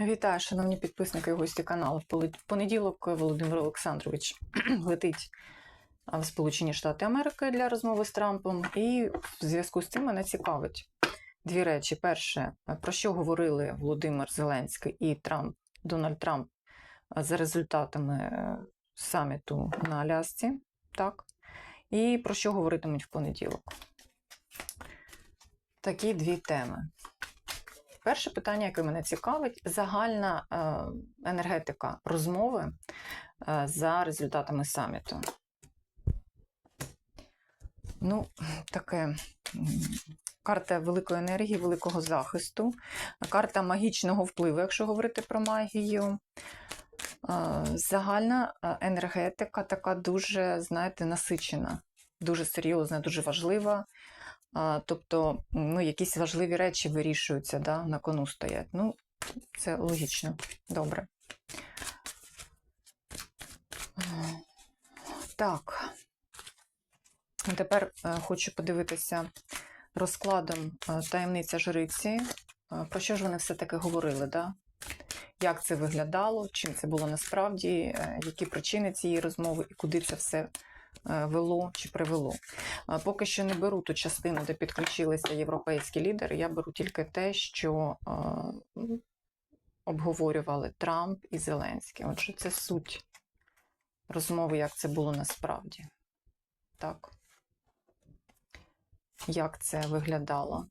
Вітаю, шановні підписники і гості каналу. В понеділок Володимир Олександрович летить в Сполучені Штати Америки для розмови з Трампом. І в зв'язку з цим мене цікавить дві речі. Перше, про що говорили Володимир Зеленський і Трамп, Дональд Трамп за результатами е, саміту на Алясці. Так? І про що говоритимуть в понеділок. Такі дві теми. Перше питання, яке мене цікавить, загальна е, енергетика розмови е, за результатами саміту. Ну, таке карта великої енергії, великого захисту, карта магічного впливу, якщо говорити про магію. Е, Загальна енергетика така дуже, знаєте, насичена, дуже серйозна, дуже важлива. Тобто, ну, якісь важливі речі вирішуються, да, на кону стоять. Ну, це логічно. Добре. Так. Тепер е, хочу подивитися розкладом е, таємниця жриці. Е, Про що ж вони все-таки говорили, да? Як це виглядало, чим це було насправді, які причини цієї розмови і куди це все вело чи привело. Поки що не беру ту частину, де підключилися європейські лідери. Я беру тільки те, що е, обговорювали Трамп і Зеленський. Отже, це суть розмови, як це було насправді. Так. Як це виглядало?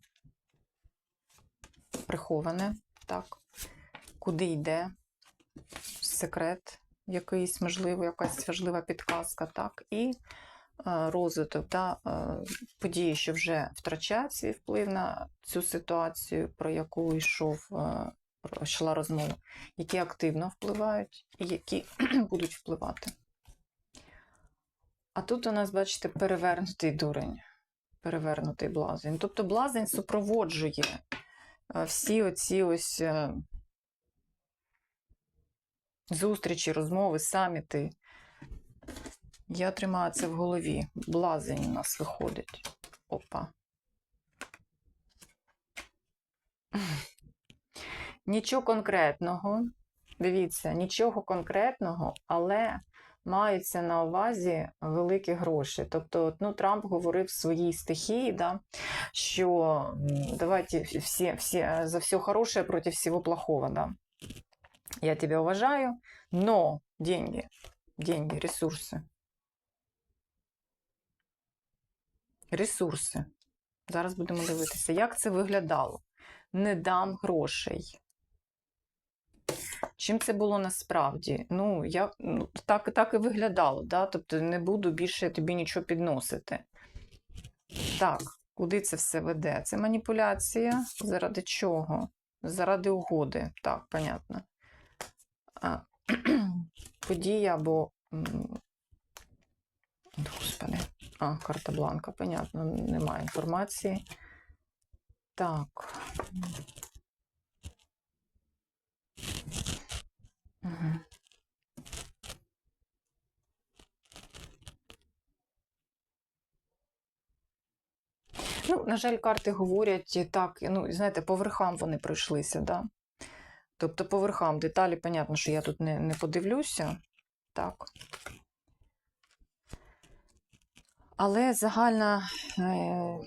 Приховане, так. Куди йде? Секрет якийсь, можливо, якась важлива підказка, так. І е, розвиток та е, події, що вже втрачають свій вплив на цю ситуацію, про яку йшов, е, йшла розмова, які активно впливають і які будуть впливати. А тут у нас, бачите, перевернутий дурень, перевернутий блазень. Тобто блазень супроводжує всі оці ось зустрічі, розмови, саміти. Я тримаю це в голові. Блазень у нас виходить. Опа. Нічого конкретного. Дивіться, нічого конкретного, але маються на увазі великі гроші. Тобто, ну, Трамп говорив в своїй стихії, да, що давайте всі, всі, за все хорошее против всего плохого. Да. Я тебя уважаю, но деньги, деньги, ресурси. Ресурси. Зараз будемо дивитися, як це виглядало. Не дам грошей. Чим це було насправді? Ну, я, ну так, так і виглядало, да? тобто не буду більше тобі нічого підносити. Так, куди це все веде? Це маніпуляція. Заради чого? Заради угоди. Так, понятно. Подія або. Господи. А, карта бланка, понятно, немає інформації. Так. Угу. Ну, на жаль, карти говорять так, ну, знаєте, по верхам вони пройшлися, да? Тобто по верхам деталі, понятно, що я тут не, не подивлюся. Так. Але загальна е,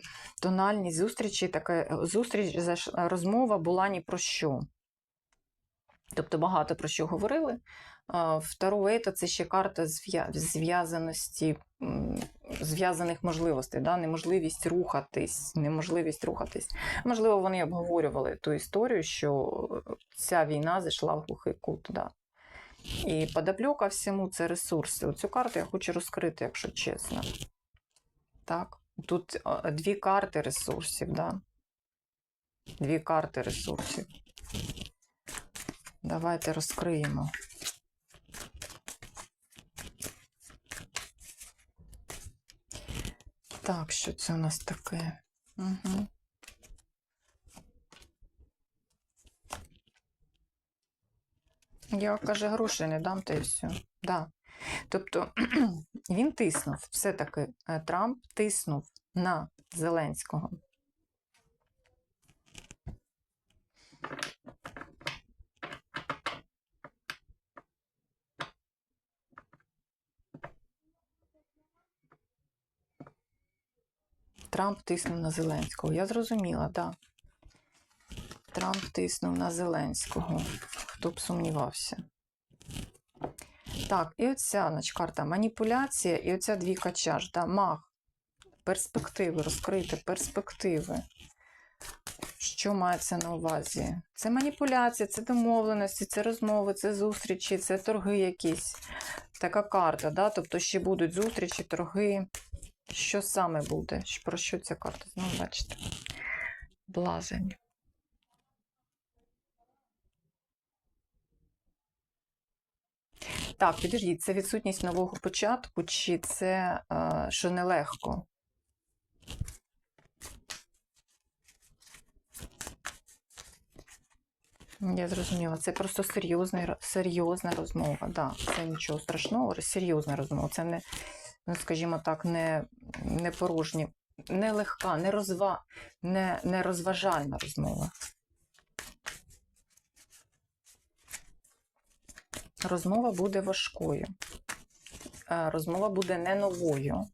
тональність зустрічі, така зустріч, розмова була ні про що. Тобто багато про що говорили. А, Второго це ще карта зв'язаності, зв'язаних можливостей, да? неможливість рухатись, неможливість рухатись. Можливо, вони обговорювали ту історію, що ця війна зайшла в глухий кут. Да? І подопльока всьому це ресурси. Оцю карту я хочу розкрити, якщо чесно. Так, тут дві карти ресурсів, да? Дві карти ресурсів. Давайте розкриємо. Так, що це у нас таке? Угу. Я каже, грошей не дам, та й все. Да. Тобто він тиснув, все-таки е, Трамп тиснув на Зеленського. Трамп тиснув на Зеленського. Я зрозуміла, так. Трамп тиснув на Зеленського. Хто б сумнівався. Так, і оця значить, карта маніпуляція, і оця двійка чаш, да, маг. Перспективи, розкрити перспективи. Що мається на увазі? Це маніпуляція, це домовленості, це розмови, це зустрічі, це торги якісь. Така карта, да? тобто ще будуть зустрічі, торги. Що саме буде? Про що ця карта? Знову бачите. Блазень. Так, підождіть, це відсутність нового початку, чи це е, що нелегко? Я зрозуміла, це просто серйозний, серйозна розмова. Да, це нічого страшного, серйозна розмова. Це не, скажімо так, не, не порожні, не легка, не, розва, не, не розважальна розмова. Розмова буде важкою. Е, Розмова буде не новою.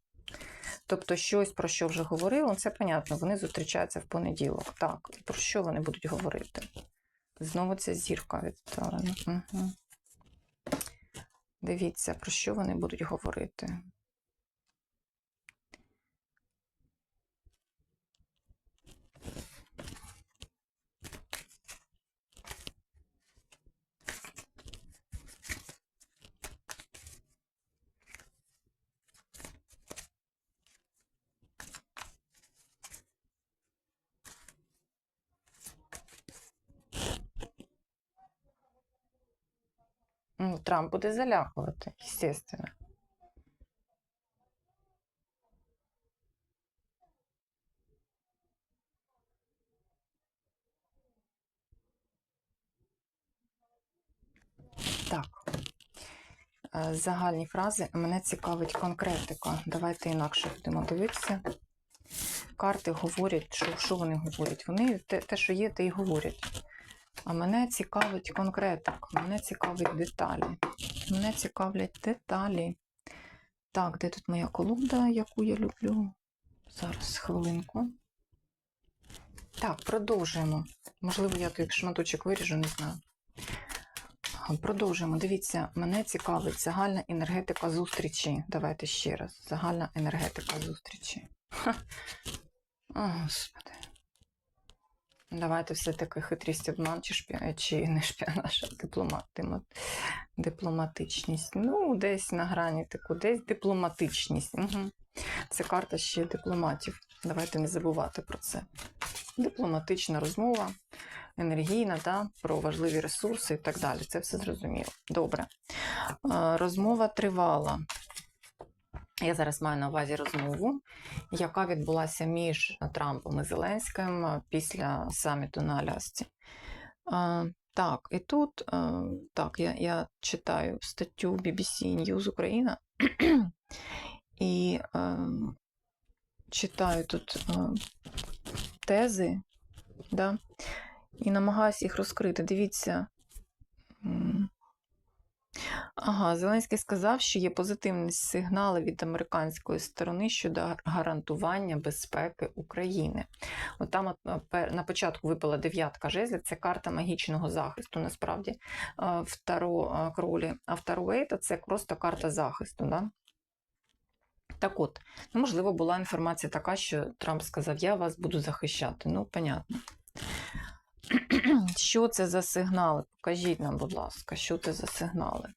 Тобто, щось, про що вже говорили, це понятно, вони зустрічаються в понеділок. Так, про що вони будуть говорити? Знову ця зірка відставлена. Угу. Дивіться, про що вони будуть говорити. Трамп буде залякувати, естественно. Так. Е, Загальні фрази. Мене цікавить конкретика. Давайте інакше будемо дивитися. Карти говорять, що, що вони говорять? Вони те, те, що є, те й говорять. А мене цікавить конкретика, мене цікавить деталі. Мене цікавлять деталі. Так, де тут моя колода, яку я люблю? Зараз хвилинку. Так, продовжуємо. Можливо, я той шматочок виріжу, не знаю. Продовжуємо. Дивіться, мене цікавить загальна енергетика зустрічі. Давайте ще раз. Загальна енергетика зустрічі. О, Господи. Давайте все-таки хитрість обман чи, шпі... чи не шпіонаж, а дипломат... дипломатичність. Ну, десь на грані таку, десь дипломатичність. Угу. Це карта ще дипломатів. Давайте не забувати про це. Дипломатична розмова, енергійна, да, про важливі ресурси і так далі. Це все зрозуміло. Добре. Розмова тривала. Я зараз маю на увазі розмову, яка відбулася між Трампом і Зеленським після саміту на Алясці. Так, і тут так, я я читаю статтю BBC News Україна і е, читаю тут е, тези, да, і намагаюся їх розкрити. Дивіться. Ага, Зеленський сказав, що є позитивні сигнали від американської сторони щодо гарантування безпеки України. От там на початку випала дев'ятка жезлів, це карта магічного захисту, насправді, в Таро кролі. А в Таро Ейта це просто карта захисту. Да? Так от, ну, можливо, була інформація така, що Трамп сказав, я вас буду захищати. Ну, понятно. Що це за сигнали? Покажіть нам, будь ласка, що це за сигнали?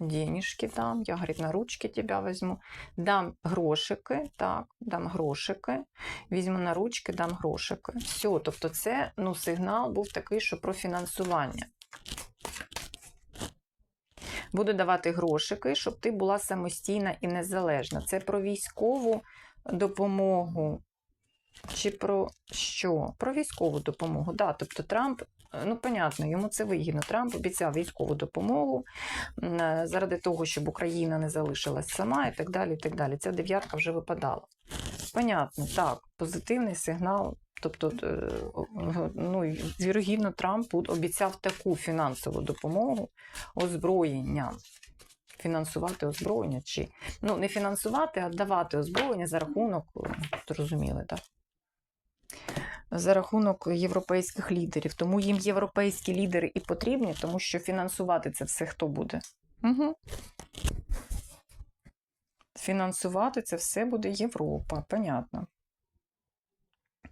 Денежки дам, я, говорит, на ручки тебя возьму. Дам грошики, так, дам грошики, візьму на ручки, дам грошики. Все, тобто це ну, сигнал був такий, що про фінансування. Буду давати грошики, щоб ти була самостійна і незалежна. Це про військову допомогу чи про що? Про військову допомогу. Да, Тобто Трамп, ну, понятно, йому це вигідно. Трамп обіцяв військову допомогу е, заради того, щоб Україна не залишилась сама і так далі. і так далі. Ця дев'ятка вже випадала. Понятно, так, позитивний сигнал. Тобто, е, ну, вірогідно, Трамп обіцяв таку фінансову допомогу озброєння фінансувати озброєння, чи ну не фінансувати, а давати озброєння за рахунок, е, зрозуміли, так? За рахунок європейських лідерів. Тому їм європейські лідери і потрібні, тому що фінансувати це все хто буде? Угу. Фінансувати це все буде Європа, понятно.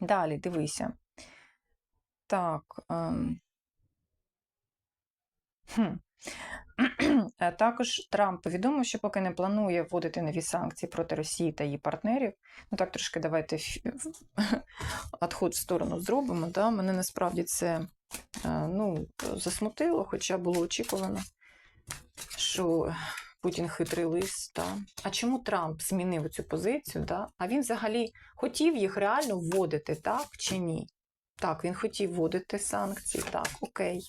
Далі, дивися. Так. Ем... Хм. Е, Також Трамп повідомив, що поки не планує вводити нові санкції проти Росії та її партнерів. Ну так трошки давайте відход в сторону зробимо. Да? Мене насправді це е, ну, засмутило, хоча було очікувано, що Путін хитрий лис. Да? А чому Трамп змінив цю позицію? Да? А він взагалі хотів їх реально вводити, так чи ні? Так, він хотів вводити санкції, так, окей.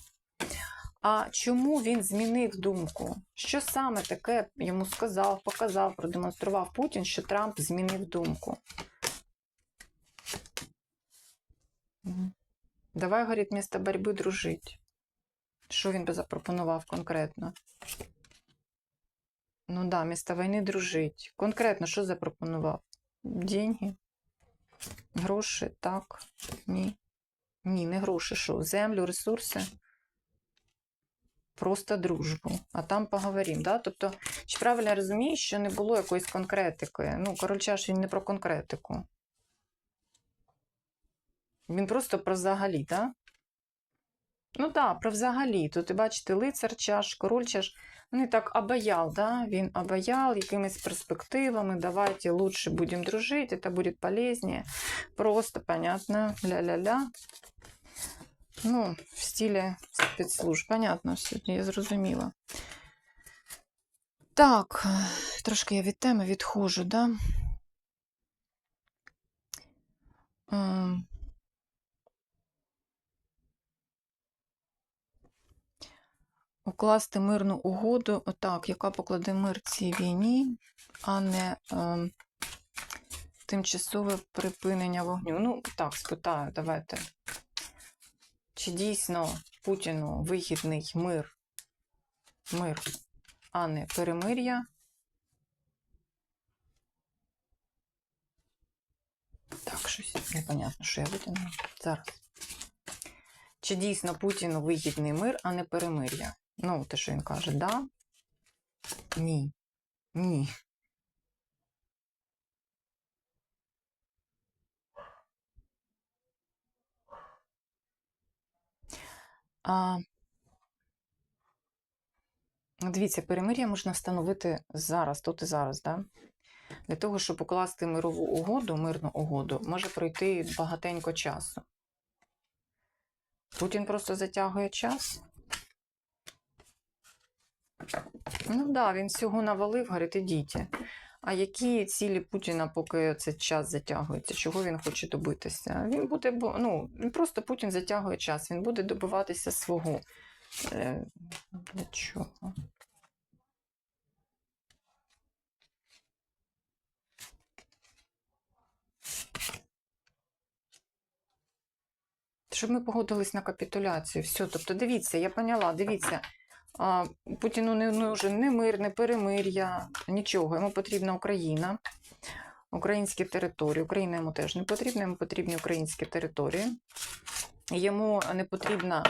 А чому він змінив думку? Що саме таке йому сказав, показав, продемонстрував Путін, що Трамп змінив думку? Давай, говорить, місто боротьби дружить. Що він би запропонував конкретно? Ну да, місто війни дружить. Конкретно що запропонував? Деньги? Гроші? Так? Ні. Ні, не гроші. Що? Землю, ресурси? Просто дружбу, а там поговоримо. Да? Тобто, чи правильно я розумію, що не було якоїсь конкретики? Ну, король чаш він не про конкретику. Він просто про взагалі, так? Да? Ну так, да, про взагалі. Тут, бачите, лицар чаш, король чаш. Вони так обаял, да? Він обаял якимись перспективами. Давайте лучше будемо дружити, це буде полезнее. Просто, понятно, ля-ля-ля. Ну, в стилі спецслужб. Понятно, все, я зрозуміла. Так, трошки я від теми відходжу, да? Ем. Укласти мирну угоду, отак, яка покладе мир цій війні, а не ем, тимчасове припинення вогню. Ну, так, спитаю, давайте. Чи дійсно Путіну вигідний мир, мир, а не перемир'я? Так, щось непонятно, що я витягнула. Зараз. Чи дійсно Путіну вигідний мир, а не перемир'я? Ну, те, що він каже, да? Ні. Ні. А, Дивіться, перемир'я можна встановити зараз, тут і зараз, да? Для того, щоб укласти мирову угоду, мирну угоду, може пройти багатенько часу. Путін просто затягує час. Ну так, да, він всього навалив, говорить, ідіть. А які цілі Путіна, поки цей час затягується? Чого він хоче добитися? Він буде, ну, просто Путін затягує час, він буде добиватися свого. Е, Для чого? Щоб ми погодились на капітуляцію. Все, тобто, дивіться, я поняла, дивіться. Путіну не нужен не мир, не перемир'я, нічого. Йому потрібна Україна, українські території. Україна йому теж не потрібна, йому потрібні українські території. Йому не потрібна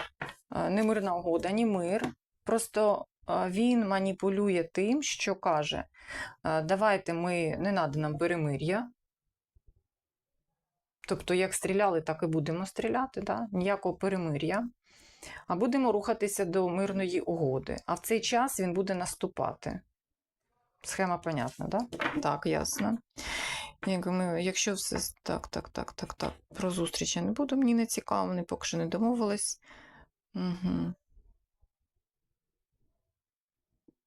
не мирна угода, ні мир. Просто він маніпулює тим, що каже: давайте ми не надо нам перемир'я. Тобто, як стріляли, так і будемо стріляти, да? ніякого перемир'я. А будемо рухатися до мирної угоди. А в цей час він буде наступати. Схема понятна, да? Так, ясно. Якщо все так, так, так, так, так. Про зустріч я не буду, мені не цікаво, вони поки що не домовились. Угу.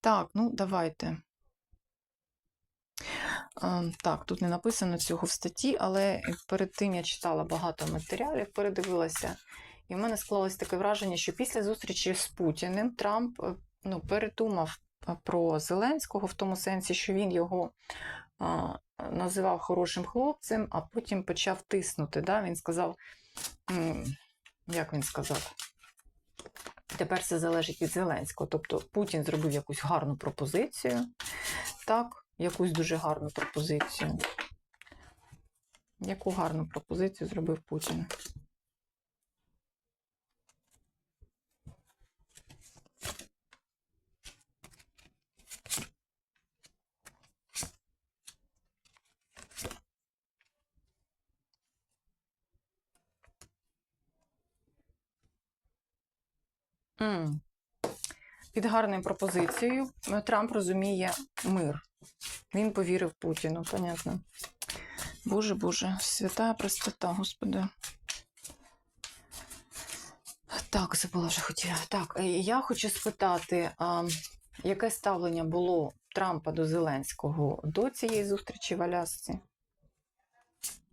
Так, ну давайте. Так, тут не написано цього в статті, але перед тим я читала багато матеріалів, передивилася. І в мене склалось таке враження, що після зустрічі з Путіним Трамп е, ну, передумав е, про Зеленського в тому сенсі, що він його а, називав хорошим хлопцем, а потім почав тиснути. Да? Він сказав, як він сказав? Тепер все залежить від Зеленського. Тобто Путін зробив якусь гарну пропозицію. Так, якусь дуже гарну пропозицію. Яку гарну пропозицію зробив Путін? М. Під гарною пропозицією е, Трамп розуміє мир. Він повірив Путіну, понятно. Боже, Боже, свята простота, Господи. Так, забула вже хотіла. Так, е, я хочу спитати, а, яке ставлення було Трампа до Зеленського до цієї зустрічі в Алясці?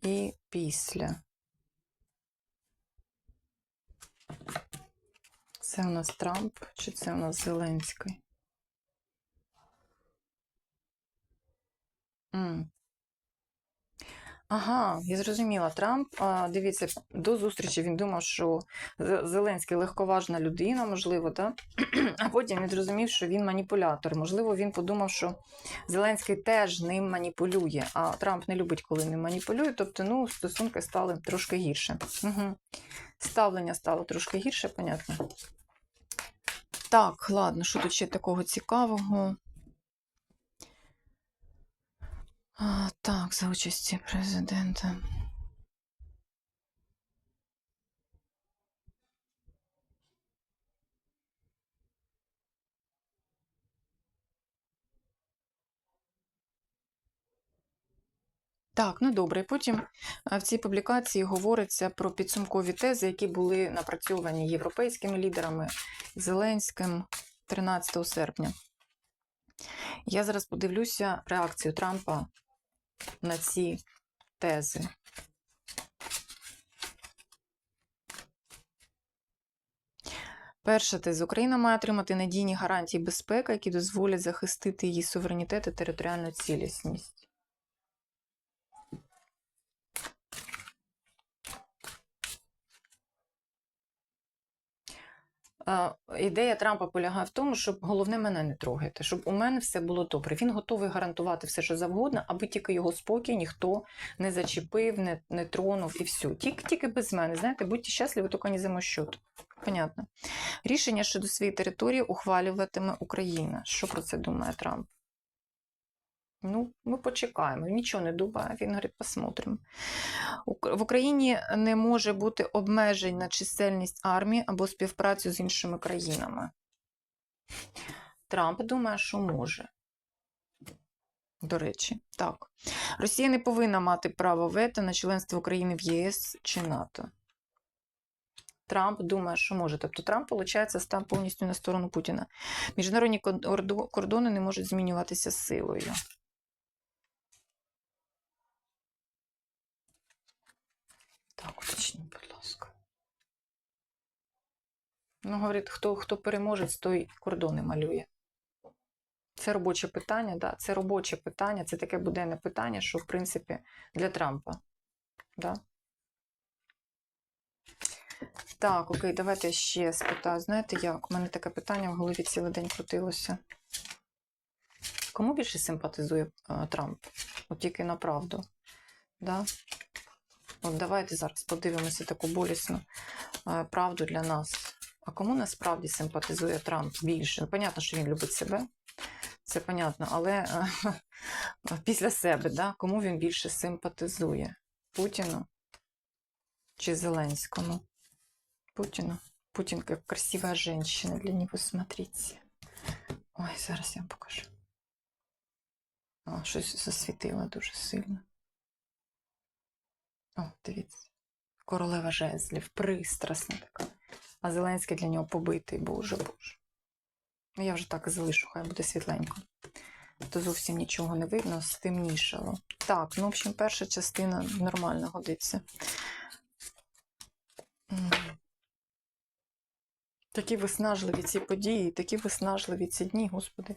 І після. Це у нас Трамп чи це у нас Зеленський? М. Ага, я зрозуміла. Трамп, дивіться, до зустрічі він думав, що Зеленський легковажна людина, можливо, да? а потім він зрозумів, що він маніпулятор. Можливо, він подумав, що Зеленський теж ним маніпулює, а Трамп не любить, коли ним маніпулює. Тобто, ну, стосунки стали трошки гірше. Угу. Ставлення стало трошки гірше, понятно. Так, ладно, що тут ще такого цікавого? А, так, за участі президента. Так, ну добре. Потім в цій публікації говориться про підсумкові тези, які були напрацьовані європейськими лідерами Зеленським 13 серпня. Я зараз подивлюся реакцію Трампа на ці тези. Перша теза. Україна має отримати надійні гарантії безпеки, які дозволять захистити її суверенітет і територіальну цілісність. Ідея Трампа полягає в тому, щоб головне мене не трогати, щоб у мене все було добре. Він готовий гарантувати все, що завгодно, аби тільки його спокій ніхто не зачепив, не, не тронув і все. Тільки, тільки без мене. Знаєте, будьте щасливі, тільки не за счет. Понятно. Рішення щодо своєї території ухвалюватиме Україна. Що про це думає Трамп? Ну, ми почекаємо. Нічого не думає. Він говорить, посмотримо. В Україні не може бути обмежень на чисельність армії або співпрацю з іншими країнами. Трамп думає, що може. До речі, так. Росія не повинна мати право вето на членство України в ЄС чи НАТО. Трамп думає, що може. Тобто Трамп, виходить, став повністю на сторону Путіна. Міжнародні кордони не можуть змінюватися силою. Так, уточніть, будь ласка. Ну, говорить, хто, хто переможець, той кордони малює. Це робоче питання, да, це робоче питання, це таке буденне питання, що, в принципі, для Трампа. Да? Так, окей, давайте ще спитаю. Знаєте як? У мене таке питання в голові цілий день крутилося. Кому більше симпатизує е, Трамп? От тільки на правду. Да? От давайте зараз подивимося таку болісну е, правду для нас. А кому насправді симпатизує Трамп більше? Ну, понятно, що він любить себе. Це понятно, але е, після себе, да? кому він більше симпатизує? Путіну чи Зеленському? Путіну. Путін як красива жінка для нього, смотрите. Ой, зараз я вам покажу. О, щось засвітило дуже сильно. О, дивіться. Королева жезлів, пристрасна така. А Зеленський для нього побитий, боже боже. Ну, Я вже так і залишу, хай буде світленько. То зовсім нічого не видно, стемнішало. Так, ну, в общем, перша частина нормально годиться. Такі виснажливі ці події, такі виснажливі ці дні, господи.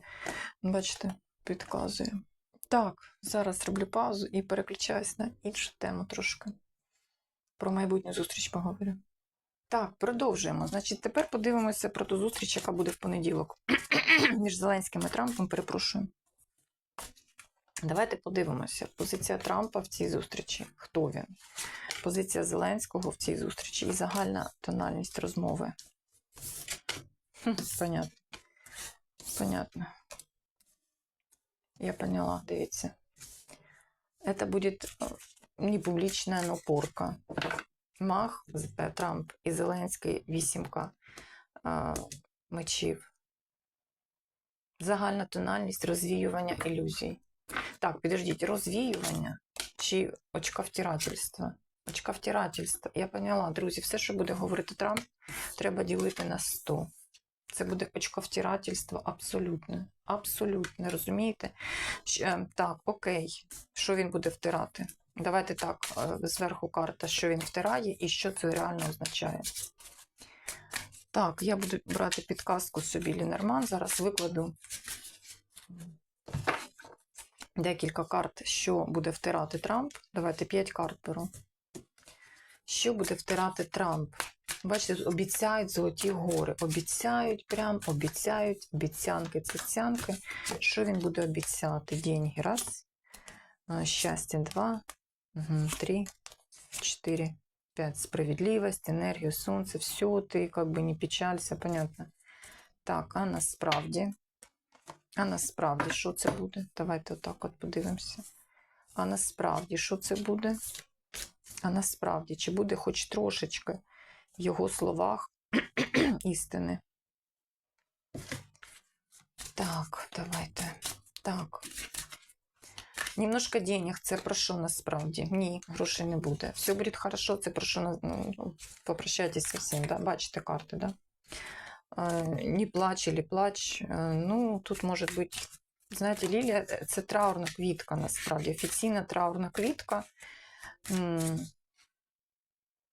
Бачите, підказує. Так, зараз роблю паузу і переключаюсь на іншу тему трошки. Про майбутню зустріч поговорю. Так, продовжуємо. Значить, тепер подивимося про ту зустріч, яка буде в понеділок між Зеленським і Трампом. Перепрошую. Давайте подивимося. Позиція Трампа в цій зустрічі. Хто він? Позиція Зеленського в цій зустрічі і загальна тональність розмови. Понятно. Понятно. Я поняла, дивіться. Это будет э, не публічна, но порка. Мах, Трамп і Зеленський вісімка мечів. Загальна тональність розвіювання ілюзій. Так, підождіть, розвіювання чи очковтирательство? Очковтирательство. Я поняла, друзі, все, що буде говорити Трамп, треба ділити на 100. Це буде очковтирательство абсолютне. Абсолютне, розумієте? Е, Так, окей. Що він буде втирати? Давайте так, е, зверху карта, що він втирає і що це реально означає. Так, я буду брати підказку собі Лінерман. Зараз викладу декілька карт, що буде втирати Трамп. Давайте 5 карт беру. Що буде втирати Трамп? Бачите, обіцяють золоті гори. Обіцяють, прям обіцяють, обіцянки, цицянки. Що він буде обіцяти? Деньги. Раз. Щастя, два. Угу, три, четыре, пять. Справедливость, энергию, солнце. Все, ты как бы не печалься, понятно. Так, а насправді. А насправді, що це буде? Давайте отак от подивимося. А насправді, що це буде? А насправді, чи буде хоч трошечки в його словах істини? Так, давайте. Так. Немножко денег, це про що насправді? Ні, грошей не буде. Все буде хорошо, це про що на- ну, попрощайтесь всім, да? бачите карти, да? Не плач или плач. Е, Ну, тут може бути, знаєте, лілія це траурна квітка, насправді. Офіційна траурна квітка.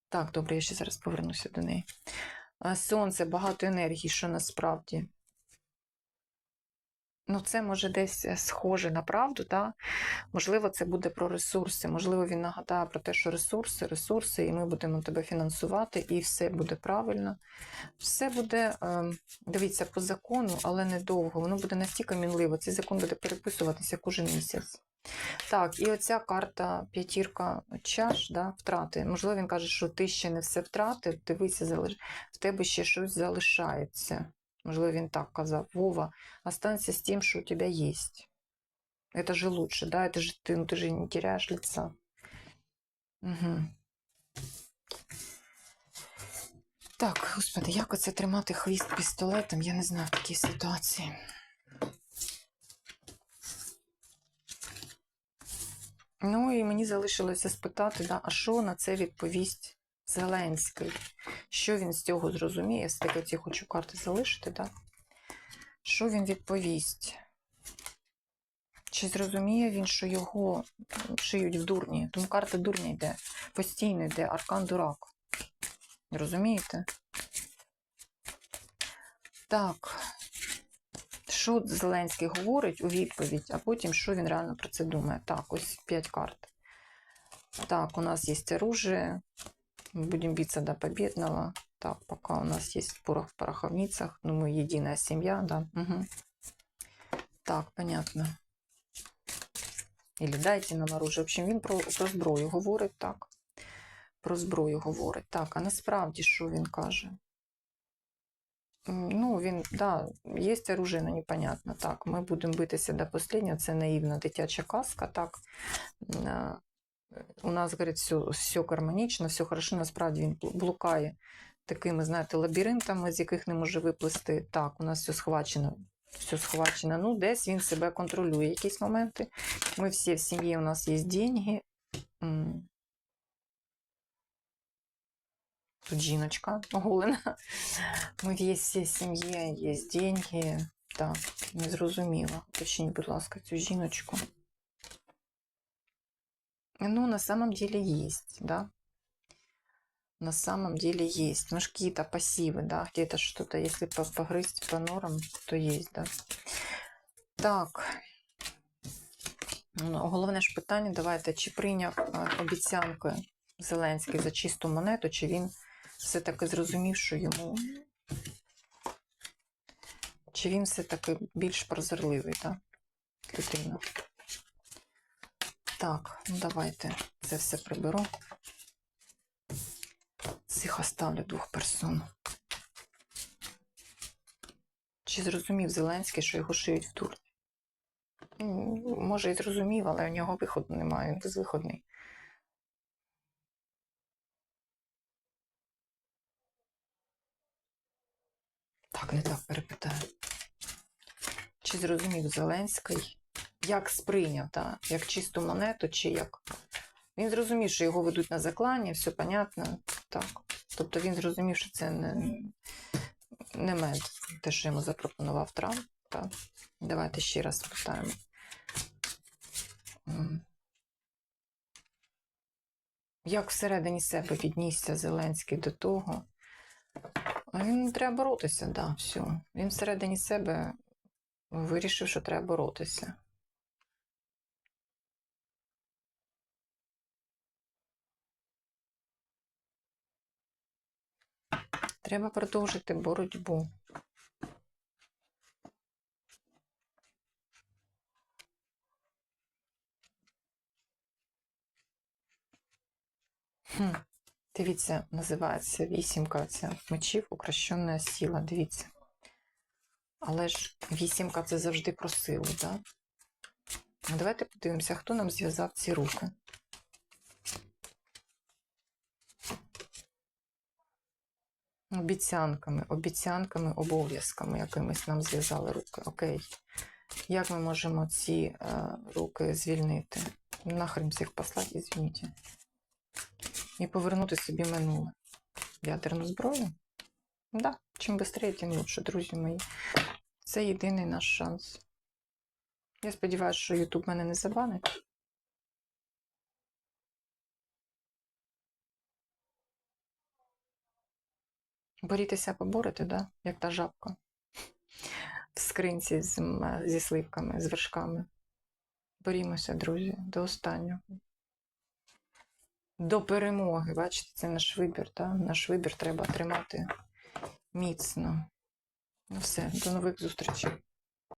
Так, добре, я ще зараз повернуся до неї. Сонце, багато енергії, що насправді. Ну, це може десь е, схоже на правду, да? можливо, це буде про ресурси. Можливо, він нагадає про те, що ресурси, ресурси, і ми будемо тебе фінансувати, і все буде правильно. Все буде, ем, дивіться, по закону, але недовго. Воно буде настільки мінливо. Цей закон буде переписуватися кожен місяць. Так, і оця карта п'ятірка чаш, да, втрати. Можливо, він каже, що ти ще не все втратив, дивися, в тебе ще щось залишається. Можливо, він так казав. Вова, останься з тим, що у тебе є. Это же лучше, да? Это же ты, ну, ты же не теряешь лица. Угу. Так, господи, як оце тримати хвіст пістолетом? Я не знаю в такій ситуації. Ну і мені залишилося спитати, да, а що на це відповість Зеленський? Що він з цього зрозуміє? Все-таки ці хочу карти залишити, да? Що він відповість? Чи зрозуміє він, що його шиють в дурні? Тому карта дурня йде. Постійно йде аркан дурак. Розумієте? Так. Що Зеленський говорить у відповідь, а потім що він реально про це думає. Так, ось 5 карт. Так, у нас есть оружие. Будем биться до победного. Так, пока у нас есть порох в пороховницах. Ну, мы единая семья, да. Угу. Так, понятно. Или дайте нам оружие. В общем, він про, про зброю говорить, так. Про зброю говорить. Так, а насправді що він каже? Ну, він, да, є оружие, але непонятно. Так, ми будемо битися до останнього. Це наївна дитяча казка, так. У нас, говорить, все, все гармонічно, все хорошо. Насправді він блукає такими, знаєте, лабіринтами, з яких не може виплисти. Так, у нас все схвачено. Все схвачено. Ну, десь він себе контролює якісь моменти. Ми всі в сім'ї, у нас є деньги. Тут жіночка оголена. Ми є сім'ї, є деньги. Так, не зрозуміла. Уточніть, будь ласка, цю жіночку. Ну, на самом деле есть, да. На самом деле есть. Может, какие-то пассивы, да, где-то что-то, если по- погрызть по норам, то есть, да. Так. Ну, Головне ж питання, давайте, чи прийняв обіцянки Зеленський за чисту монету, чи він все-таки зрозумів, що йому. Чи він все-таки більш прозорливий, так? Людина. Так, ну давайте це все приберу. Цих оставлю двох персон. Чи зрозумів Зеленський, що його шиють в турні? М, Може, і зрозумів, але у нього виходу немає, він безвиходний. Так, не так перепитаю. Чи зрозумів Зеленський, як сприйняв, та? як чисту монету, чи як. Він зрозумів, що його ведуть на заклання, все понятно. Так. Тобто він зрозумів, що це не, не мед, те, що йому запропонував Трамп. Так. Давайте ще раз спитаємо. Як всередині себе віднісся Зеленський до того? Він треба боротися, да, все. Він всередині себе вирішив, що треба боротися. Треба продовжити боротьбу. Хм. Дивіться, називається вісімка ця мечів, укращена сила. Дивіться. Але ж вісімка це завжди про силу, так? Да? Ну, Давайте подивимося, хто нам зв'язав ці руки. Обіцянками, обіцянками, обов'язками якимись нам зв'язали руки. Окей. Як ми можемо ці е, руки звільнити? Нахрен всіх послати, звільніть. І повернути собі минуле. Ядерну зброю? Да, чим швидше, тим лучше, друзі мої. Це єдиний наш шанс. Я сподіваюся, що YouTube мене не забанить. Борітеся поборете, да? як та жабка. В скринці з, зі сливками, з вершками. Борімося, друзі, до останнього. До перемоги. Бачите, це наш вибір, так? Наш вибір треба тримати міцно. Ну все, до нових зустрічей.